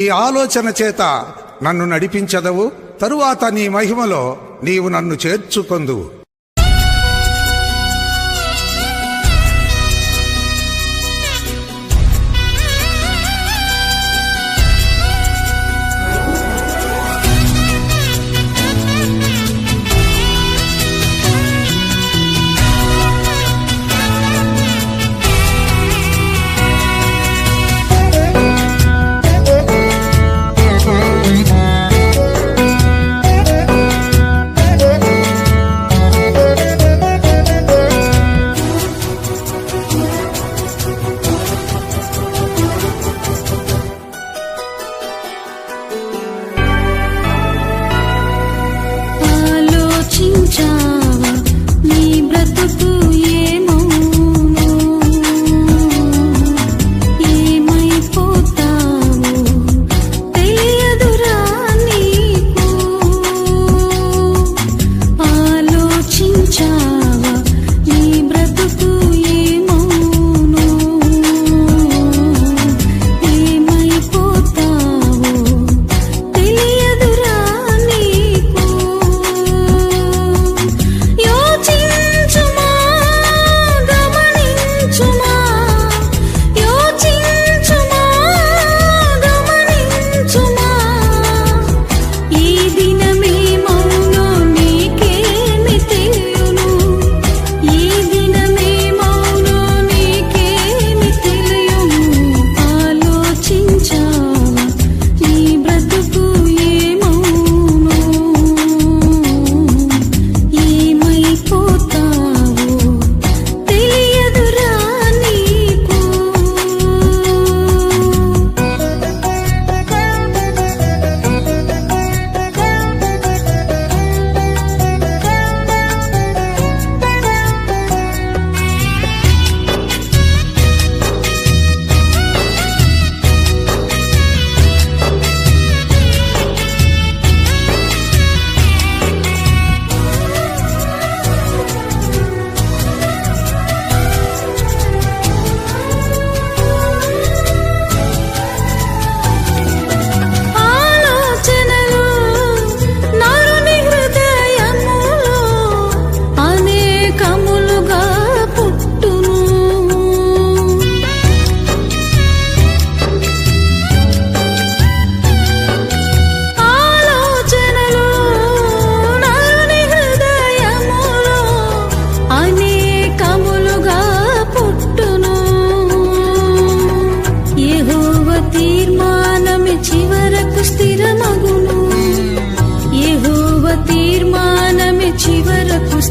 ఈ ఆలోచన చేత నన్ను నడిపించదవు తరువాత నీ మహిమలో నీవు నన్ను చేర్చుకొందువు. రక్షించావా నీ బ్రతుకు su.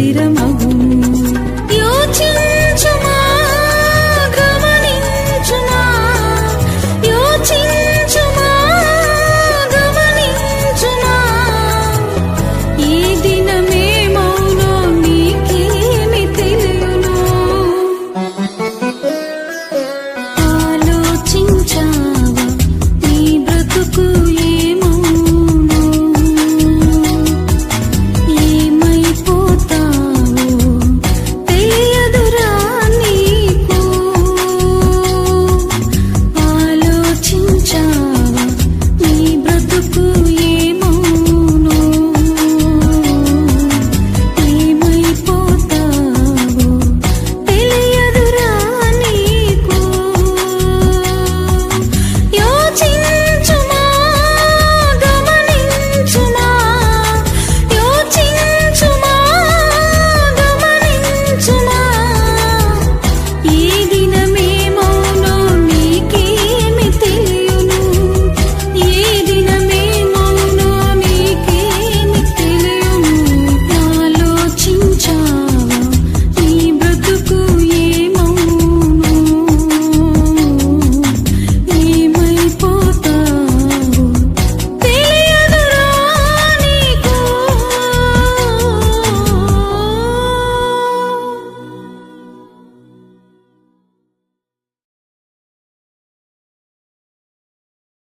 你的猫。